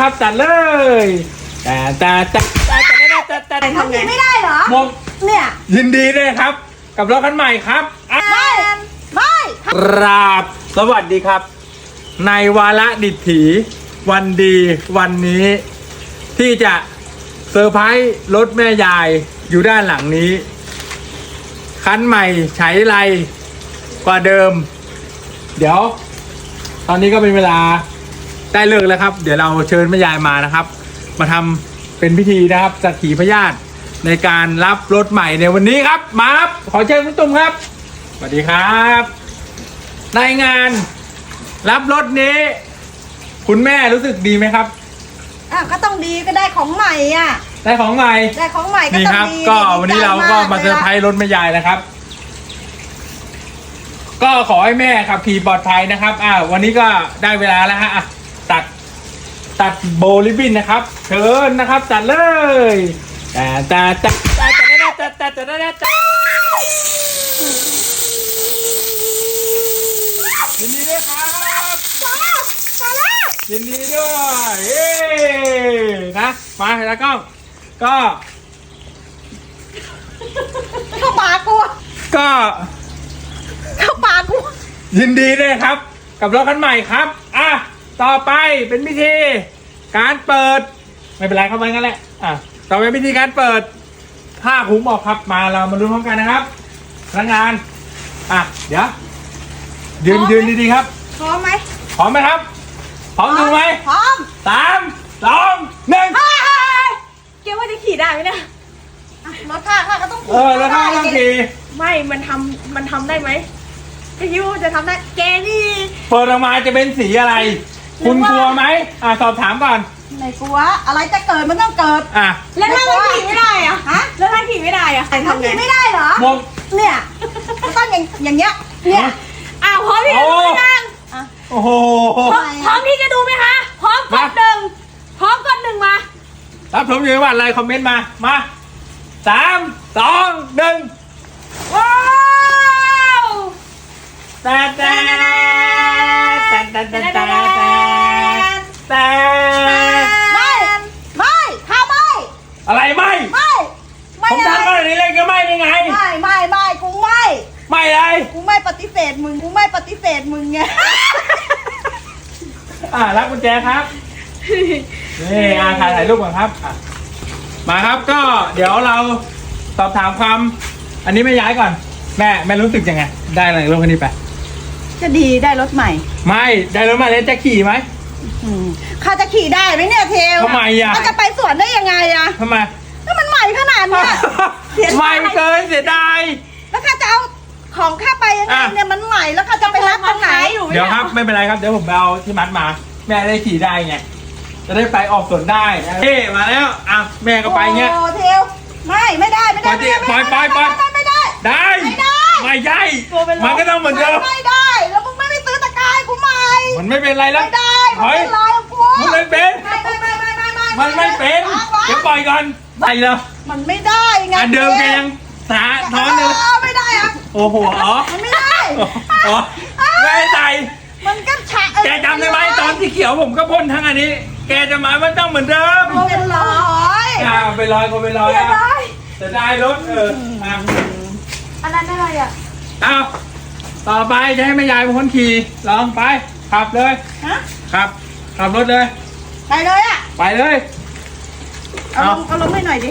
ครับตัดเลยแต่แต่แต่แต่แต่แต่แต่ทำไงไม่ได้เหรอมองเนี่ยยินดีเลยครับ กับรถคันใหม่ครับไม่ไม่ราบสวัสดีครับ ในวาระดิถีวันดีวันนี้ ที่จะเซอร์ไพรส์รถแม่ยายอยู่ด้านหลังนี้ คันใหม่ใช้ไรกว่าเดิม เดี๋ยว ตอนนี้ก็เป็นเวลา ได้เลิกแล้วครับ เดี๋ยวเราเชิญแม่ยายมานะครับ มาทำเป็นพิธีนะครับสักขีพยาธิในการรับรถใหม่ในวันนี้ครับ มาครับ ขอเชิญคุณตุ้มครับสวัสดีครับในงานรับรถนี้ คุณแม่รู้สึกดีไหมครับอะก็ต้องดีก็ได้ของใหม่อะ ได้ของใหม่ได้ของใหม่ก็นี่ต้องครับ ดีก็ดีวันนี้ใจเราก็มาเซอร์ไพรลยส์รถแม่ยายนะครับ ก็ขอให้แม่ขับขี่ปลอดภัยนะครับ อ่า วันนี้ก็ได้เวลาแล้วฮะอะตัด ตัดโบลิบินนะครับเชิญนะครับจัดเลยแต่แต่แต่แต่แต่แต่แต่แต่แต่ยินดีด้วยครับมาแล้าแล้วยินดีด้วยเย้นะมาแล้วก็ก็เข้าปากกูก็เข้าปากกูยินดีด้วยครับ กับรถคันใหม่ครับ อะ ต่อไปเป็นพิธี การเปิด ไม่เป็นไรเข้ามางั้นแหละอะต่อไปพิธีการเปิดผ้าคลุมออกครับมาเรามาดูพร้อมกันนะครับพนักงาน อะ เดี๋ยว ยืนยืนดีๆครับ พร้อมไหมพร้อมไหมครับ พร้อมดูไหมพร้อมสามสองหนึ่ง เฮ้ยเฮ้ยเฮ้ยเกว่าจะขี่ได้ไหมเนี่ยอะรถข้าข้าก็ต้องเออ แล้วถ้าต้องขี่ไม่ มันทำมันทำได้ไหมก็คิดว่ามันจะทำได้ แกนี่ เปิดออกมาจะเป็นสีอะไร คุณกลัวไหมอะสอบถามก่อน ไหนกลัว อะไรจะเกิดมันต้องเกิดอะแล้วถ้ามันขี่ไม่ได้อะฮะแล้วถ้าขี่ไม่ได้อะทำยังไม่ได้เหรอหมวกเนี่ยมันต้องอย่างอย่างเงี้ย เนี่ยอ้าวพร้อมที่จะดูไหมยังโอ้โหพร้อมพร้อมที่จะดูไหมคะ พร้อมกดหนึ่งพร้อมกดหนึ่งมารับชมอยู่ว่าอะไรคอมเมนต์มา มาสามสองหนึ่งว้าวแต่แต่แต่แต่แต่แต่แต่ ไม่ ไม่ข้าไม่ อะไรไม่ ไม่ ไม่ ผม เลย ทำอะไรนี่เลยก็ไม่ยังไง ไม่ไม่ไม่กูไม่ ไม่เลย กูไม่ปฏิเส ธมึงกูไม่ปฏิเสธมึงไง อ่ารับกุญแจครับนี่อ่าถ่ายถ่ายรูปก่อนครับอะมาครับก็เดี๋ยวเราสอบถามความ อันนี้ไม่ย้ายก่อน แม่แม่รู้สึกยังไง ได้อะไรรถคันนี้ไป จะดีได้รถใหม่ ไม่ได้รถมาแล้วจะขี่ไหม อืมข้าจะขี่ได้ไหมเนี่ยเทลทำไมอะข้าจะไปสวนได้ยังไงอะทำไม ถ้ามันใหม่ขนาดเนี้ย เสียดาย ไม่เกินเสียดาย แล้วข้าจะเอา ของข้าไปยังไงอะเนี่ยมันใหม่แล้วข้าจะไปรับตรงไหนอยู่เดี๋ยวครับไม่เป็นไรครับเดี๋ยวผมไปเอาที่มัดมา แม่ได้ขี่ได้ไงจะได้ไปออกสวนได้เฮ้มาแล้วอะแม่ก็ไปเงี้ยโอ้เทลไม่ไม่ได้ไม่ได้ปล่อยดิไม่ได้ปล่อยปล่อยปล่อยไม่ได้ไม่ได้ได้ไม่ได้ไม่ใช่มันก็ต้องเหมือนเดิมไม่ได้แล้วมึงไม่ไปซื้อตะกร้ายกูใหม่มันไม่เป็นไรแล้วไม่ได้ถมันอยเป็นรอยของกูมันไม่เป็นไม่ไม่ไม่ไม่ไม่ไม่มันไม่เป็นวางไว้เดี๋ยวปล่อยก่อนไปเลยมันไม่ได้ไงอันเดิมแกยังสาท้อนเลย โอ้โหอ๋อมันไม่ได้ อ๋อไม่ให้ใส่มันก็ฉะแกจำได้ไหมตอนที่เขียวผมก็พ่นทั้งอันนี้ แกจะมามันต้องเหมือนเดิมมันเป็นรอยอ่าไปลอยก็ไปลอยเสียอะดายจะได้รถเอออะอันนั้นอะไรอะเอาต่อไปจะให้แม่ยายเป็นคนขี่ลองไปขับเลยฮะขับขับรถเลย ไปเลยอะไปเลยเอาลงเอาลงให้หน่อยดิ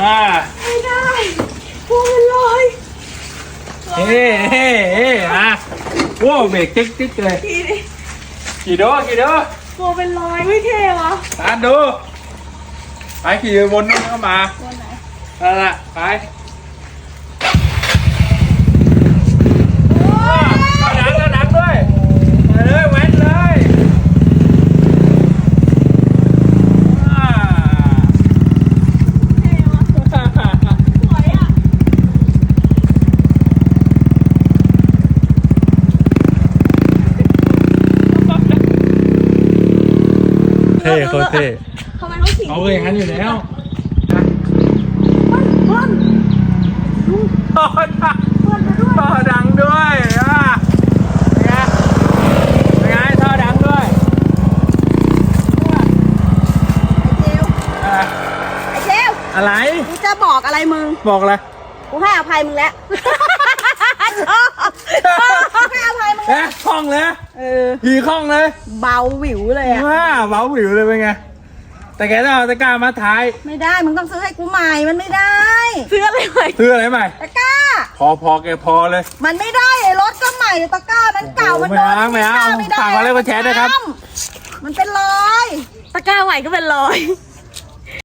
อ่าไม่ได้ กูเป็นรอยเฮ้เฮ้เฮ้อะโว้เบรกติ๊กติ๊กเลยขี่ดิขี่ดูขี่ดูกลัวเป็นรอยไม่เท่หรอตามดู ไปขี่วนนู้นเข้ามาตัวไหนนั่นแหละไป เท่คตเท่ทำไมเขาสิงเขาเลยงั้นอยู่แล้วเพื่อนต่อดังต่อดังด้วยอะปไงเปไงต่อดังด้วยอะไรไอเชลอะไรกูจะบอกอะไรมึง บอกอะไรกูให้อภัยมึงแล้วกูให้อภัยมึงแล้ว ห้องแล้ว เออหีคล่องเลยเบาหวิวเลยอะว้าเบาหวิวเลยเป็นไง แต่แกต้องเอาตะกร้ามาท้ายไม่ได้มึงต้องซื้อให้กูใหม่มันไม่ได้ซื้ออะไรใหม่ซื้ออะไรใหม่ ตะกร้า พอพอแกพอเลย มันไม่ได้ไอ้รถก็ใหม่แต่ตะกร้ามันเก่าโอ้โหมันโดนไม่เอาไม่เอาไม่ได้ฝากกดไลค์กดแชร์ด้วยครับ มันเป็นรอย ตะกร้าใหม่ก็เป็นรอย